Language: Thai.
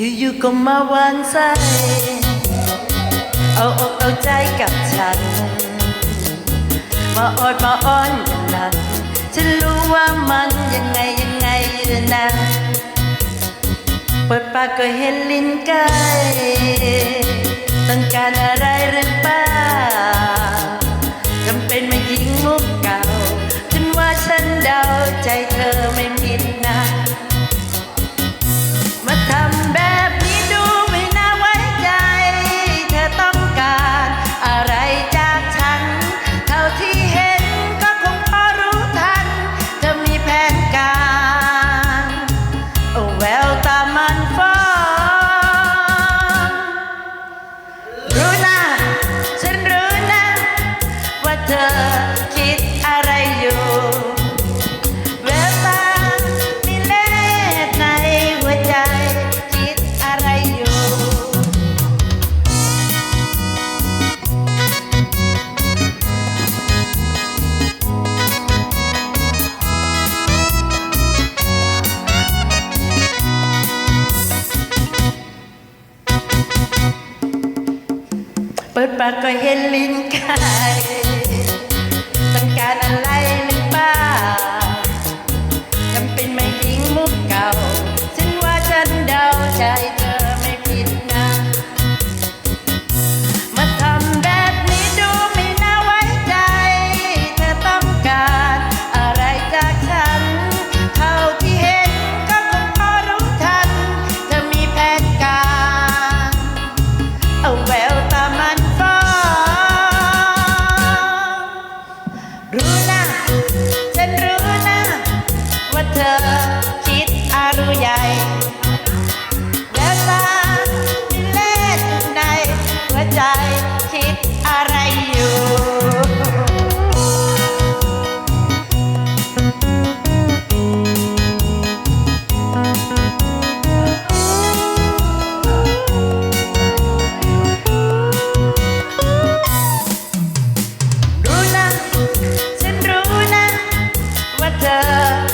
อยู่ๆก็มาหวานใสเอาอกเอาใจกับฉัน มาออดมาอ้อนอย่างนั้น ฉันรู้ว่ามันยังไงยังไงนะเปิดปากก็เห็นลิ้นไก่ต้องการอะไรหรือเปล่า คิดอะไรอยู่แววตานี่เลดในหัวใจ คิดอะไรอยู่ เปิดปากก็เห็นลิ้นไก่ ใจเธอไม่ผิดนะ มาทำแบบนี้ดูไม่น่าไว้ใจ เธอต้องการอะไรจากฉัน เท่าที่เห็นก็คงพอรู้ทัน เธอมีแผนการ เอาแวว doctor.